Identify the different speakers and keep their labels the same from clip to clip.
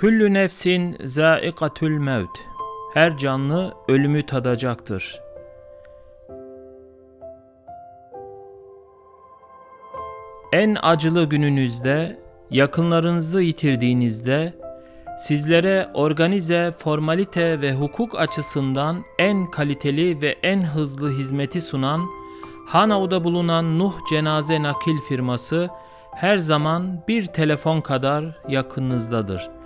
Speaker 1: Küllü nefsin zâikatül mevt. Her canlı ölümü tadacaktır. En acılı gününüzde, yakınlarınızı yitirdiğinizde, sizlere organize, formalite ve hukuk açısından en kaliteli ve en hızlı hizmeti sunan Hanau'da bulunan Nuh Cenaze Nakil firması her zaman bir telefon kadar yakınınızdadır.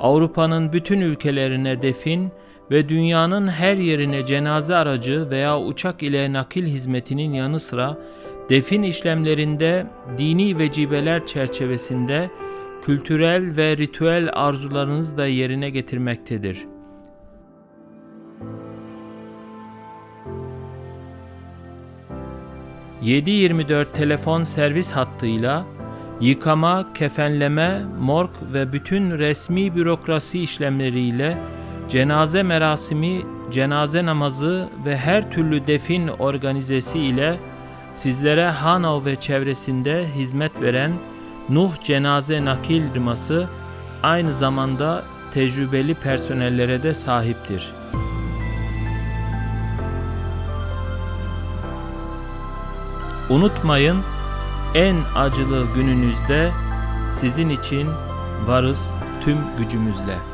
Speaker 1: Avrupa'nın bütün ülkelerine defin ve dünyanın her yerine cenaze aracı veya uçak ile nakil hizmetinin yanı sıra defin işlemlerinde dini vecibeler çerçevesinde kültürel ve ritüel arzularınızı da yerine getirmektedir. ...7-24 telefon servis hattıyla yıkama, kefenleme, morg ve bütün resmi bürokrasi işlemleriyle cenaze merasimi, cenaze namazı ve her türlü defin organizesi ile sizlere Hanau ve çevresinde hizmet veren Nuh Cenaze Nakil firması aynı zamanda tecrübeli personellere de sahiptir. Unutmayın en acılı gününüzde sizin için varız tüm gücümüzle.